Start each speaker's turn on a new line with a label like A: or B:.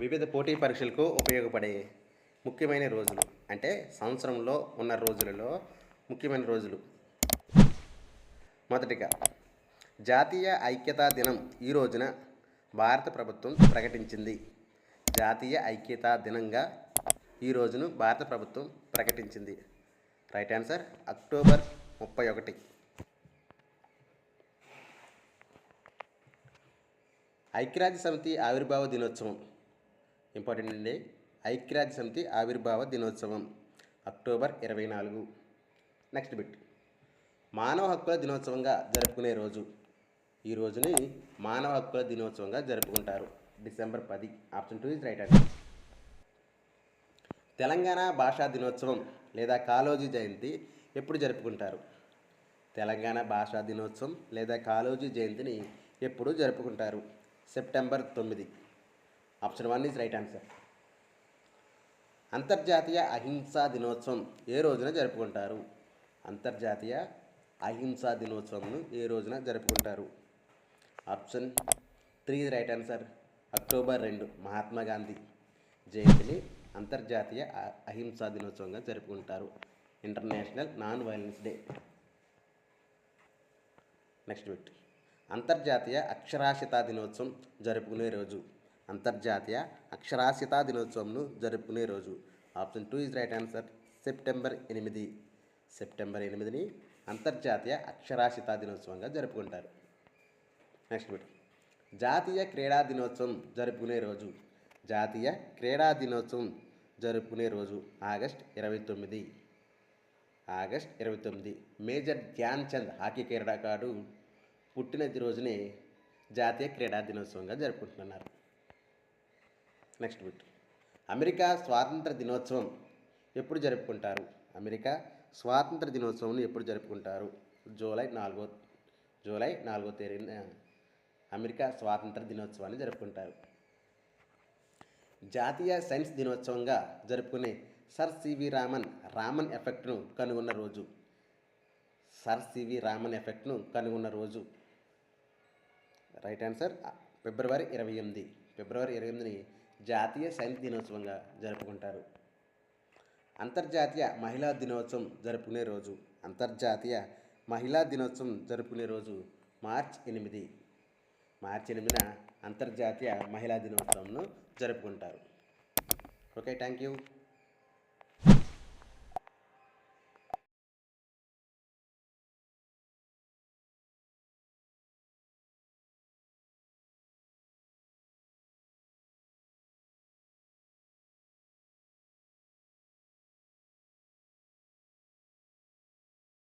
A: వివిధ పోటీ పరీక్షలకు ఉపయోగపడే ముఖ్యమైన రోజులు అంటే సంవత్సరంలో ఉన్న రోజులలో ముఖ్యమైన రోజులు. మొదటిగా జాతీయ ఐక్యతా దినం ఈ రోజున భారత ప్రభుత్వం ప్రకటించింది. జాతీయ ఐక్యతా దినంగా ఈ రోజును భారత ప్రభుత్వం ప్రకటించింది. రైట్ ఆన్సర్ అక్టోబర్ ముప్పై ఒకటి. ఐక్యరాజ్య సమితి ఆవిర్భావ దినోత్సవం. ఇంపార్టెంట్ అండి. ఐక్యరాజ్య సమితి ఆవిర్భావ దినోత్సవం అక్టోబర్ ఇరవై నాలుగు. Next bit. మానవ హక్కుల దినోత్సవంగా జరుపుకునే రోజు. ఈ రోజుని మానవ హక్కుల దినోత్సవంగా జరుపుకుంటారు. డిసెంబర్ పది. Option two is right and. Telangana భాషా దినోత్సవం లేదా కాలోజీ జయంతి ఎప్పుడు జరుపుకుంటారు? తెలంగాణ భాషా దినోత్సవం లేదా కాలోజీ జయంతిని ఎప్పుడు జరుపుకుంటారు? సెప్టెంబర్ తొమ్మిది. Option one is right answer. అంతర్జాతీయ అహింసా దినోత్సవం ఏ రోజున జరుపుకుంటారు? అంతర్జాతీయ అహింసా దినోత్సవంను ఏ రోజున జరుపుకుంటారు? Option three right answer. October రెండు మహాత్మా గాంధీ జయంతిని అంతర్జాతీయ అహింసా దినోత్సవంగా జరుపుకుంటారు. International non violence day. Next bit అంతర్జాతీయ అక్షరాస్యతా దినోత్సవం జరుపుకునే రోజు. అంతర్జాతీయ అక్షరాస్యతా దినోత్సవంను జరుపుకునే రోజు. Option two is right answer. September ఎనిమిది. సెప్టెంబర్ ఎనిమిదిని అంతర్జాతీయ అక్షరాస్యతా దినోత్సవంగా జరుపుకుంటారు. నెక్స్ట్ బిట్ జాతీయ క్రీడా దినోత్సవం జరుపుకునే రోజు. జాతీయ క్రీడా దినోత్సవం జరుపుకునే రోజు. ఆగస్ట్ ఇరవై తొమ్మిది. ఆగస్ట్ ఇరవై తొమ్మిది. మేజర్ ధ్యాన్ చంద్ హాకీ క్రీడాకారుడు పుట్టిన రోజునే జాతీయ క్రీడా దినోత్సవంగా జరుపుకుంటున్నారు. నెక్స్ట్ బిట్ అమెరికా స్వాతంత్ర దినోత్సవం ఎప్పుడు జరుపుకుంటారు? అమెరికా స్వాతంత్ర దినోత్సవం ఎప్పుడు జరుపుకుంటారు? జూలై నాలుగో జూలై నాలుగో తేదీన అమెరికా స్వాతంత్ర దినోత్సవాన్ని జరుపుకుంటారు. జాతీయ సైన్స్ దినోత్సవంగా జరుపుకునే sir C V Raman Raman ఎఫెక్ట్ను కనుగొన్న రోజు. సర్ సివి రామన్ ఎఫెక్ట్ను కనుగొన్న రోజు. రైట్ ఆన్సర్ ఫిబ్రవరి ఇరవై ఎనిమిది. ఫిబ్రవరి ఇరవై ఎనిమిదిని జాతీయ శైలి దినోత్సవంగా జరుపుకుంటారు. అంతర్జాతీయ మహిళా దినోత్సవం జరుపుకునే రోజు అంతర్జాతీయ మహిళా దినోత్సవం జరుపుకునే రోజు మార్చ్ ఎనిమిది. మార్చి ఎనిమిదిన అంతర్జాతీయ మహిళా దినోత్సవంను జరుపుకుంటారు. Okay thank you